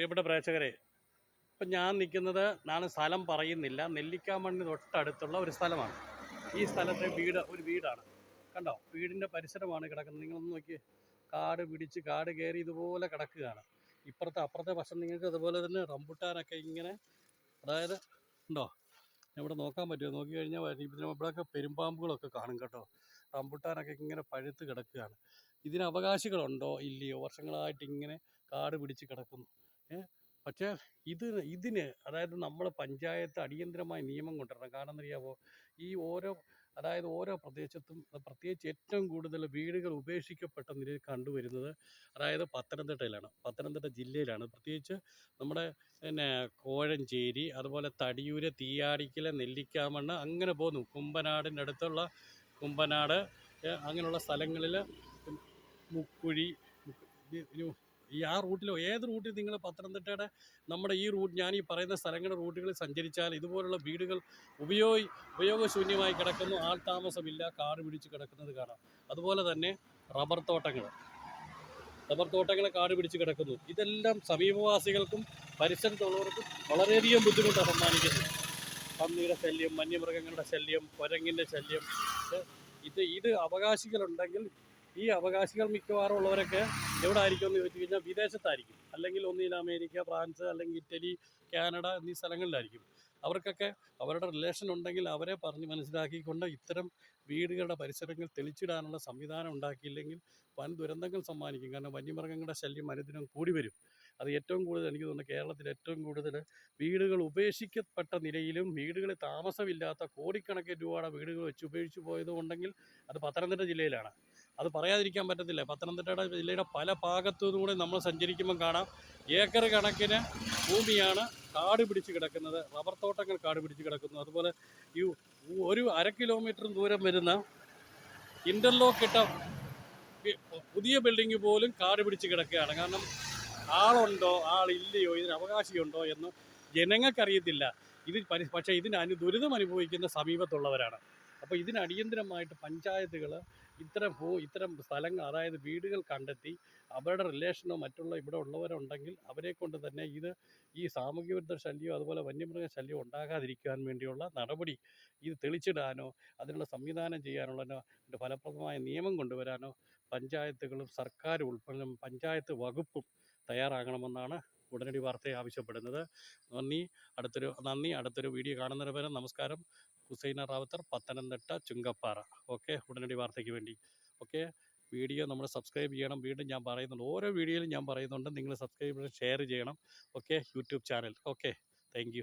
പ്രിയപ്പെട്ട പ്രേക്ഷകരെ ഇപ്പം ഞാൻ നിൽക്കുന്നത് ഞാൻ സ്ഥലം പറയുന്നില്ല. നെല്ലിക്കാമണ്ണിന് തൊട്ടടുത്തുള്ള ഒരു സ്ഥലമാണ്. ഈ സ്ഥലത്തെ വീട് ഒരു വീടാണ്. കണ്ടോ? വീടിന്റെ പരിസരമാണ് കിടക്കുന്നത്. നിങ്ങളൊന്ന് നോക്കി കാട് പിടിച്ച് കാട് കയറി ഇതുപോലെ കിടക്കുകയാണ്. ഇപ്പുറത്തെ അപ്പുറത്തെ വശം നിങ്ങൾക്ക് അതുപോലെ തന്നെ റംബുട്ടാനൊക്കെ ഇങ്ങനെ അതായത് ഉണ്ടോ? ഇവിടെ നോക്കാൻ പറ്റുമോ? നോക്കി കഴിഞ്ഞാൽ ഇവിടെയൊക്കെ പെരുമ്പാമ്പുകളൊക്കെ കാണും കേട്ടോ. റംബുട്ടാനൊക്കെ ഇങ്ങനെ പഴുത്ത് കിടക്കുകയാണ്. ഇതിന് അവകാശികളുണ്ടോ? ഇല്ലയോ? വർഷങ്ങളായിട്ട് ഇങ്ങനെ കാട് പിടിച്ച് കിടക്കുന്നു. പക്ഷേ ഇത് ഇതിന് അതായത് നമ്മൾ പഞ്ചായത്ത് അടിയന്തരമായി നിയമം കൊണ്ടുവരണം. കാരണം എന്നറിയാമോ ഈ ഓരോ അതായത് ഓരോ പ്രദേശത്തും പ്രത്യേകിച്ച് ഏറ്റവും കൂടുതൽ വീടുകൾ ഉപേക്ഷിക്കപ്പെട്ട നിലയിൽ കണ്ടുവരുന്നത് അതായത് പത്തനംതിട്ടയിലാണ്. പത്തനംതിട്ട ജില്ലയിലാണ്. പ്രത്യേകിച്ച് നമ്മുടെ പിന്നെ കോഴഞ്ചേരി അതുപോലെ തടിയൂര് തീയാടിക്കൽ നെല്ലിക്കാമണ്ണ് അങ്ങനെ പോകുന്നു. കുമ്പനാടിന്റെ അടുത്തുള്ള കുമ്പനാട് അങ്ങനെയുള്ള സ്ഥലങ്ങളിൽ മുക്കുഴി ഈ- ആ റൂട്ടിലോ ഏത് റൂട്ടിൽ നിങ്ങൾ പത്തനംതിട്ടയുടെ നമ്മുടെ ഈ റൂട്ട് ഞാൻ ഈ പറയുന്ന സ്ഥലങ്ങളുടെ റൂട്ടുകളിൽ സഞ്ചരിച്ചാൽ ഇതുപോലുള്ള വീടുകൾ ഉപയോഗി ഉപയോഗശൂന്യമായി കിടക്കുന്നു. ആൾ താമസമില്ല കാട് പിടിച്ച് കിടക്കുന്നത് കാണാം. അതുപോലെ തന്നെ റബ്ബർ തോട്ടങ്ങൾ. റബ്ബർ തോട്ടങ്ങൾ കാട് പിടിച്ച് കിടക്കുന്നു. ഇതെല്ലാം സമീപവാസികൾക്കും പരിസരത്തുള്ളവർക്കും വളരെയധികം ബുദ്ധിമുട്ട് സമ്മാനിക്കുന്നു പന്നിയുടെ ശല്യം വന്യമൃഗങ്ങളുടെ ശല്യം കുരങ്ങിന്റെ ശല്യം. ഇത് ഇത് അവകാശികളുണ്ടെങ്കിൽ ഈ അവകാശികൾ മിക്കവാറും ഉള്ളവരൊക്കെ എവിടെ ആയിരിക്കും എന്ന് ചോദിച്ചു കഴിഞ്ഞാൽ വിദേശത്തായിരിക്കും. അല്ലെങ്കിൽ ഒന്നിൽ അമേരിക്ക ഫ്രാൻസ് അല്ലെങ്കിൽ ഇറ്റലി കാനഡ എന്നീ സ്ഥലങ്ങളിലായിരിക്കും. അവർക്കൊക്കെ അവരുടെ റിലേഷൻ ഉണ്ടെങ്കിൽ അവരെ പറഞ്ഞ് മനസ്സിലാക്കിക്കൊണ്ട് ഇത്തരം വീടുകളുടെ പരിസരങ്ങൾ തെളിച്ചിടാനുള്ള സംവിധാനം ഉണ്ടാക്കിയില്ലെങ്കിൽ വൻ ദുരന്തങ്ങൾ സമ്മാനിക്കും. കാരണം വന്യമൃഗങ്ങളുടെ ശല്യം അനുദിനം കൂടി വരും. അത് ഏറ്റവും കൂടുതൽ എനിക്ക് തോന്നുന്നു കേരളത്തിൽ ഏറ്റവും കൂടുതൽ വീടുകൾ ഉപേക്ഷിക്കപ്പെട്ട നിലയിലും വീടുകളിൽ താമസമില്ലാത്ത കോടിക്കണക്കിന് രൂപയുടെ വീടുകൾ വെച്ച് ഉപേക്ഷിച്ച് പോയത് ഉണ്ടെങ്കിൽ അത് പത്തനംതിട്ട ജില്ലയിലാണ്. അത് പറയാതിരിക്കാൻ പറ്റത്തില്ല. പത്തനംതിട്ടയുടെ ജില്ലയുടെ പല ഭാഗത്തുനിന്നുകൂടെ നമ്മൾ സഞ്ചരിക്കുമ്പോൾ കാണാം ഏക്കർ കണക്കിന് ഭൂമിയാണ് കാട് പിടിച്ച് കിടക്കുന്നത്. റബ്ബർ തോട്ടങ്ങൾ കാട് പിടിച്ച് കിടക്കുന്നു. അതുപോലെ ഈ ഒരു അര കിലോമീറ്റർ ദൂരം വരുന്ന ഇന്റർലോക്ക് ഇട്ട പുതിയ ബിൽഡിംഗ് പോലും കാട് പിടിച്ച് കിടക്കുകയാണ്. കാരണം ആളുണ്ടോ ആളില്ലയോ ഇതിന് അവകാശിയുണ്ടോ എന്ന് ജനങ്ങൾക്കറിയത്തില്ല. ഇത് പരി- പക്ഷേ ഇതിന് അനു ദുരിതം അനുഭവിക്കുന്ന സമീപത്തുള്ളവരാണ്. അപ്പോൾ ഇതിന് അടിയന്തരമായിട്ട് പഞ്ചായത്തുകൾ ഇത്തരം ഭൂ ഇത്തരം സ്ഥലങ്ങൾ അതായത് വീടുകൾ കണ്ടെത്തി അവരുടെ റിലേഷനോ മറ്റുള്ള ഇവിടെ ഉള്ളവരുണ്ടെങ്കിൽ അവരെ കൊണ്ട് തന്നെ ഇത് ഈ സാമൂഹ്യ വിരുദ്ധ ശല്യം അതുപോലെ വന്യമൃഗ ശല്യം ഉണ്ടാകാതിരിക്കാൻ വേണ്ടിയുള്ള നടപടി ഇത് തെളിച്ചിടാനോ അതിനുള്ള സംവിധാനം ചെയ്യാനുള്ള ഫലപ്രദമായ നിയമം കൊണ്ടുവരാനോ പഞ്ചായത്തുകളും സർക്കാരും ഉൾപ്പെടെ പഞ്ചായത്ത് വകുപ്പും തയ്യാറാകണമെന്നാണ് ഉടനടി വാർത്തയെ ആവശ്യപ്പെടുന്നത്. നന്ദി. അടുത്തൊരു നന്ദി. അടുത്തൊരു വീഡിയോ കാണുന്നതിന് വരെ നമസ്കാരം. ഹുസൈന റാവത്തർ പത്തനംതിട്ട ചുങ്കപ്പാറ. ഓക്കെ ഉടനടി വാർത്തയ്ക്ക് വേണ്ടി. ഓക്കെ വീഡിയോ നമ്മൾ സബ്സ്ക്രൈബ് ചെയ്യണം. വീണ്ടും ഞാൻ പറയുന്നുണ്ട്. ഓരോ വീഡിയോയിലും ഞാൻ പറയുന്നുണ്ട്. നിങ്ങൾ സബ്സ്ക്രൈബ് ഷെയർ ചെയ്യണം. Okay YouTube channel. Okay thank